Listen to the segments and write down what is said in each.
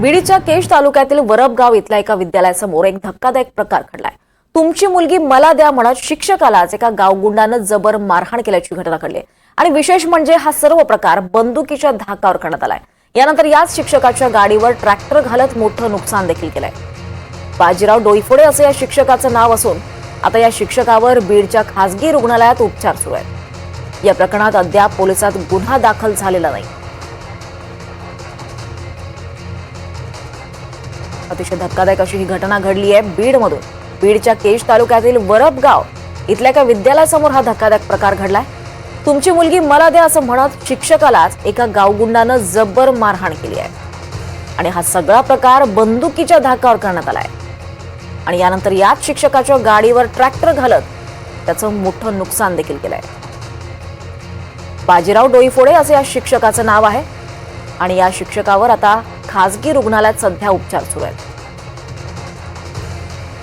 बीडच्या केश तालुक्यातील वरबगाव इथल्या एका विद्यालयासमोर एक धक्कादायक प्रकार घडलाय. तुमची मुलगी मला द्या म्हणत शिक्षकालाच एका गावगुंडानं जबर मारहाण केल्याची घटना घडली. आणि विशेष म्हणजे हा सर्व प्रकार बंदुकीच्या धाकावर करण्यात आलाय. यानंतर याच शिक्षकाच्या गाडीवर ट्रॅक्टर घालत मोठं नुकसान देखील केलंय. बाजीराव डोईफोडे असं या शिक्षकाचं नाव असून आता या शिक्षकावर बीडच्या खासगी रुग्णालयात उपचार सुरू आहेत. या प्रकरणात अद्याप पोलिसात गुन्हा दाखल झालेला नाही. अतिशय धक्कादायक अशी ही घटना घडली आहे बीडमधून. बीडच्या केश तालुक्यातील वरपगाव इथल्या एका विद्यालयासमोर हा धक्कादायक प्रकार घडलाय. तुमची मुलगी मला द्या असं म्हणत शिक्षकालाच एका गावगुंडानं जब्बर मारहाण केली आहे. आणि हा सगळा प्रकार बंदुकीच्या धाकावर करण्यात आलाय. आणि यानंतर याच शिक्षकाच्या गाडीवर ट्रॅक्टर घालत त्याचं मोठं नुकसान देखील केलंय. बाजीराव डोईफोडे असं या शिक्षकाचं नाव आहे. आणि या शिक्षकावर आता खासगी रुग्णालयात सध्या उपचार सुरू आहेत.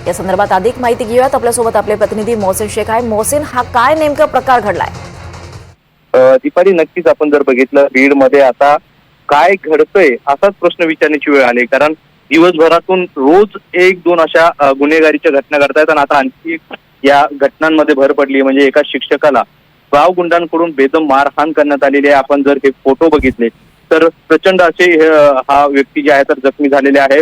या संदर्भात अधिक माहिती घेऊयात आपल्यासोबत आपले प्रतिनिधी मोहसिन शेख आहे मोहसिन हा काय नेमका प्रकार घडलाय? अ, दीपाली नक्कीच आपण जर बघितलं बीडमध्ये आता काय घडतंय असाच प्रश्न विचारण्याची वेळ आली. कारण दिवसभरातून रोज एक दोन अशा गुन्हेगारीच्या घटना घडतायत आणि आता आणखी या घटनांमध्ये भर पडली. म्हणजे एका शिक्षकाला गाव गुंडांकडून बेदम मारहाण करण्यात आलेली आहे. आपण जर हे फोटो बघितले तर प्रचंड असे हा व्यक्ती जे आहे तर जखमी झालेले आहे.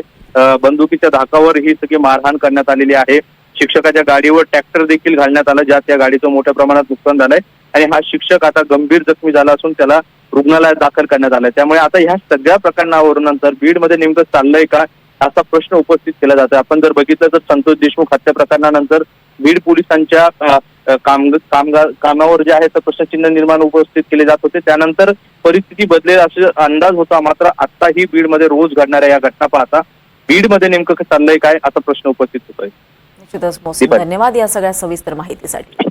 बंदुकीच्या धाकावर ही सगळी मारहाण करण्यात आलेली आहे. शिक्षकाच्या गाडीवर ट्रॅक्टर देखील घालण्यात आला ज्यात या गाडीचं मोठ्या प्रमाणात नुकसान झालंय. आणि हा शिक्षक आता गंभीर जखमी झाला असून त्याला रुग्णालयात दाखल करण्यात आलाय. त्यामुळे आता ह्या सगळ्या प्रकरणावरून नंतर बीडमध्ये नेमकं चाललंय का असा प्रश्न उपस्थित केला जातो आपण जर बघितलं तर संतोष देशमुख हत्या प्रकरणानंतर बीड पोलिसांच्या काम कामगार कामावर जे आहे तर प्रश्नचिन्ह निर्माण उपस्थित केले जात होते. त्यानंतर परिस्थिती बदलेल असे अंदाज होता मात्र आत्ताही बीडमध्ये रोज घडणाऱ्या या घटना पाहता बीडमध्ये नेमकं चाललंय काय असा प्रश्न उपस्थित होतोय. निश्चितच. धन्यवाद या सगळ्या सविस्तर माहितीसाठी.